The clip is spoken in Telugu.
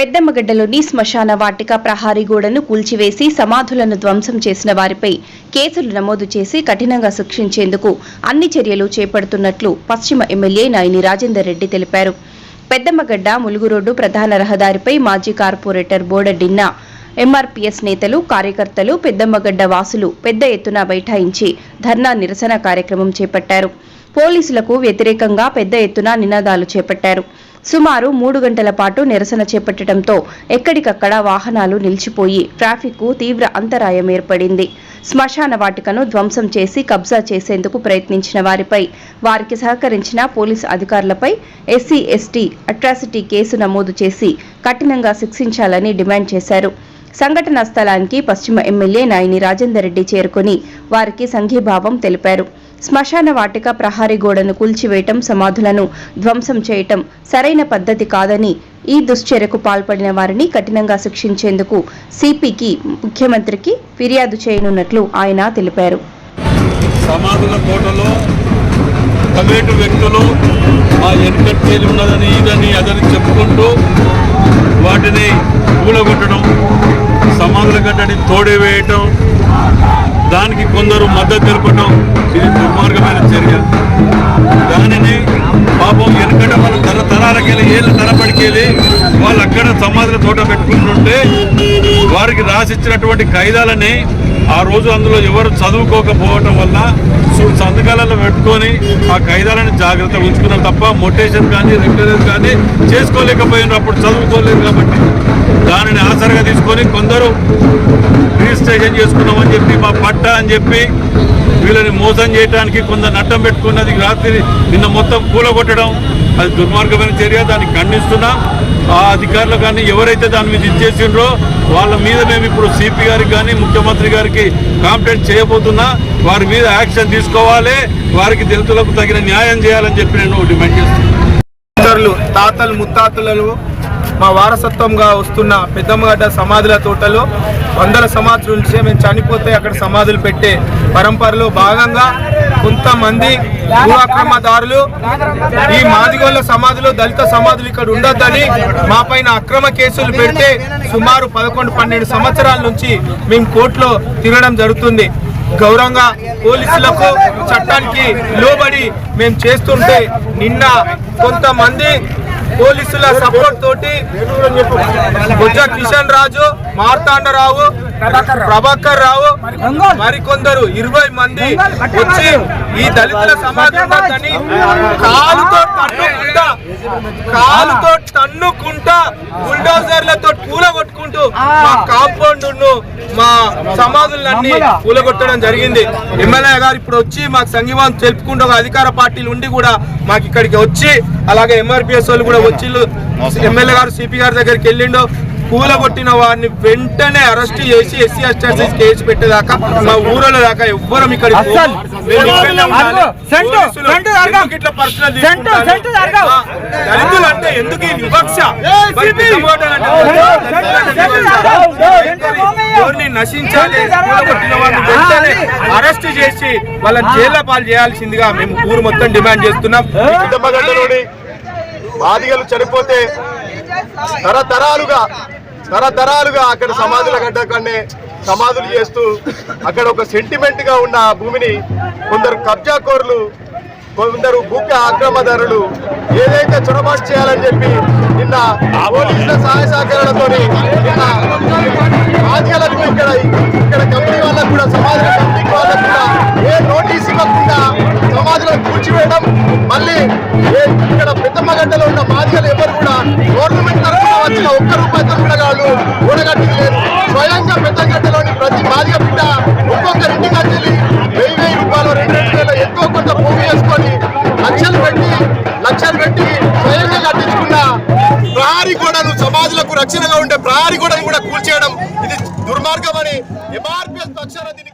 పెద్దమ్మగడ్డలోని శ్మశాన వాటిక ప్రహారీ గోడను కూల్చివేసి సమాధులను ధ్వంసం చేసిన వారిపై కేసులు నమోదు చేసి కఠినంగా శిక్షించేందుకు అన్ని చర్యలు చేపడుతున్నట్లు పశ్చిమ ఎమ్మెల్యే నాయని రాజేందర్ రెడ్డి తెలిపారు. పెద్దమ్మగడ్డ ములుగు రోడ్డు ప్రధాన రహదారిపై మాజీ కార్పొరేటర్ బోడడిన్న ఎంఆర్పీఎస్ నేతలు కార్యకర్తలు పెద్దమ్మగడ్డ వాసులు పెద్ద ఎత్తున బైఠాయించి ధర్నా నిరసన కార్యక్రమం చేపట్టారు. పోలీసులకు వ్యతిరేకంగా పెద్ద ఎత్తున నినాదాలు చేపట్టారు. సుమారు మూడు గంటల పాటు నిరసన చేపట్టడంతో ఎక్కడికక్కడ వాహనాలు నిలిచిపోయి ట్రాఫిక్కు తీవ్ర అంతరాయం ఏర్పడింది. శ్మశాన వాటికను ధ్వంసం చేసి కబ్జా చేసేందుకు ప్రయత్నించిన వారిపై వారికి సహకరించిన పోలీసు అధికారులపై ఎస్సీ ఎస్టీ అట్రాసిటీ కేసు నమోదు చేసి కఠినంగా శిక్షించాలని డిమాండ్ చేశారు. సంఘటనా స్థలానికి పశ్చిమ ఎమ్మెల్యే నాయని రాజేందర్ రెడ్డి చేరుకుని వారికి సంఘీభావం తెలిపారు. శ్మశాన వాటిక ప్రహారీ గోడను కూల్చివేయటం సమాధులను ధ్వంసం చేయటం సరైన పద్ధతి కాదని ఈ దుశ్చర్యకు పాల్పడిన వారిని కఠినంగా శిక్షించేందుకు సిపికి ముఖ్యమంత్రికి ఫిర్యాదు చేయనున్నట్లు ఆయన తెలిపారు. సమాధుల కోటలో కమేటు వ్యక్తులు మా ఎన్కట్టేలు ఉన్నదని ఇదని అదని చెప్పుకుంటూ వాటిని కూలగొట్టడం సమాధుల గడ్డని తోడివేయటం దానికి కొందరు మద్దతు తెలపడం ఇది దుర్మార్గమైన చర్య. దానిని పాపం వెనకట వాళ్ళ తరతరాలకెళ్ళి ఏళ్ళ తరబడికెళ్ళి వాళ్ళు అక్కడ సమాధుల తోట పెట్టుకుంటుంటే వారికి రాసిచ్చినటువంటి ఖైదాలని ఆ రోజు అందులో ఎవరు చదువుకోకపోవటం వల్ల సు- సంతకాలలో పెట్టుకొని ఆ ఖైదాలను జాగ్రత్త ఉంచుకున్నాం తప్ప మొటేషన్ కానీ రిపేర్ కానీ చేసుకోలేకపోయినప్పుడు చదువుకోలేదు కాబట్టి దానిని ఆసరగా తీసుకొని కొందరు రిజిస్ట్రేషన్ చేసుకున్నామని చెప్పి మా పట్ట అని చెప్పి వీళ్ళని మోసం చేయడానికి కొందరు నట్టం పెట్టుకున్నది రాత్రి నిన్న మొత్తం కూలగొట్టడం అది దుర్మార్గమైన చర్య దాన్ని ఖండిస్తున్నాం. ఆ అధికారులు కానీ ఎవరైతే దాని మీద ఇచ్చేసిండ్రో వాళ్ళ మీద మేము ఇప్పుడు సిపి గారికి కానీ ముఖ్యమంత్రి గారికి కాంప్లైంట్ చేయబోతున్నా వారి మీద యాక్షన్ తీసుకోవాలి వారికి దళితులకు తగిన న్యాయం చేయాలని చెప్పి నేను డిమాండ్ చేస్తున్నాను తాతలు ముత్తాతలు మా వారసత్వంగా వస్తున్న పెద్దమ్మగడ్డ సమాధుల తోటలో వందల సంవత్సరాల నుంచి మేము చనిపోతే అక్కడ సమాధులు పెట్టే పరంపరలో భాగంగా కొంతమంది భూఆక్రమదారులు ఈ మాదిగోళ్ళ సమాధులు దళిత సమాధులు ఇక్కడ ఉండొద్దని మా పైన అక్రమ కేసులు పెడితే సుమారు పదకొండు పన్నెండు సంవత్సరాల నుంచి మేము కోర్టులో తిరగడం జరుగుతుంది. గౌరవంగా పోలీసులకు చట్టానికి లోబడి మేము చేస్తుంటే నిన్న కొంతమంది పోలీసుల సపోర్ట్ తోటి బుజ్జ కిషన్ రాజు మార్తాండరావు ప్రభాకర్ రావు. మరికొందరు ఇరవై మంది వచ్చి ఈ దళితుల సమాధానాన్ని కాలుతో తన్నుకుంటా కాలుతో తన్నుకుంటా బుల్డోజర్లతో కూలగొట్టుకుంటూ మా కాంపౌండ్ మా సమాధులన్నీ కూలగొట్టడం జరిగింది. ఎమ్మెల్యే గారు ఇప్పుడు వచ్చి మాకు సంఘీభావం తెలుపుకుంటూ ఒక అధికార పార్టీలు ఉండి కూడా మాకు ఇక్కడికి వచ్చి అలాగే ఎంఆర్పిఎస్ వాళ్ళు కూడా వచ్చి ఎమ్మెల్యే గారు సిపి గారి దగ్గరికి వెళ్ళిండు. కూలగొట్టిన వారిని వెంటనే అరెస్ట్ చేసి ఎస్సీ ఎస్టీ కేసు పెట్టేదాకా మా ఊరల దాకా ఎవ్వరం ఇక్కడ దళితులు అంటే ఎందుకు ఈ వివక్ష? నశించాలి? కూలగొట్టిన వారిని వెంటనే అరెస్ట్ చేసి వాళ్ళని జైల్లో పాలు చేయాల్సిందిగా మేము ఊరు మొత్తం డిమాండ్ చేస్తున్నాం. బాధిగలు చనిపోతే తరతరాలుగా తరతరాలుగా అక్కడ సమాధుల గడ్డ సమాధులు చేస్తూ అక్కడ ఒక సెంటిమెంట్గా ఉన్న ఆ భూమిని కొందరు కబ్జాకోరులు కొందరు భూక ఆక్రమదారులు ఏదైతే చొరబాటు చేయాలని చెప్పి నిన్న పోలీసుల సహాయ సహకారాలతో నిన్న ఇక్కడ ఇక్కడ కంపెనీ వాళ్ళకు కూడా సమాధుల కంపెనీ వాళ్ళకు కూడా ఏ నోటీస్ ఇవ్వకుండా సమాజంలో కూర్చివేయడం మళ్ళీ ఏ ఇక్కడ పెద్దమ్మగడ్డలో ఉన్న మాదిగలు ఎవరు కూడా గవర్నమెంట్ తరఫున వచ్చిన ఒక్క రూపాయితో కూడా వాళ్ళు కూడగట్టింది లేదు. స్వయంగా పెద్దగడ్డలోని ప్రతి బాధిక బిడ్డ ఒక్కొక్కరి ఇంటికి వెళ్ళి వెయ్యి వెయ్యి రూపాయలు రెండు రెండు వేల ఎంతో కొంత భూమి వేసుకొని లక్షలు పెట్టి లక్షలు పెట్టి స్వయంగా కట్టించుకున్న ప్రహారీ గోడను సమాజులకు రక్షణగా ఉండే ప్రహారీ గోడను కూడా కూల్చేయడం ఇది దుర్మార్గం అని ఎంఆర్పిఎస్ పక్షాన దీన్ని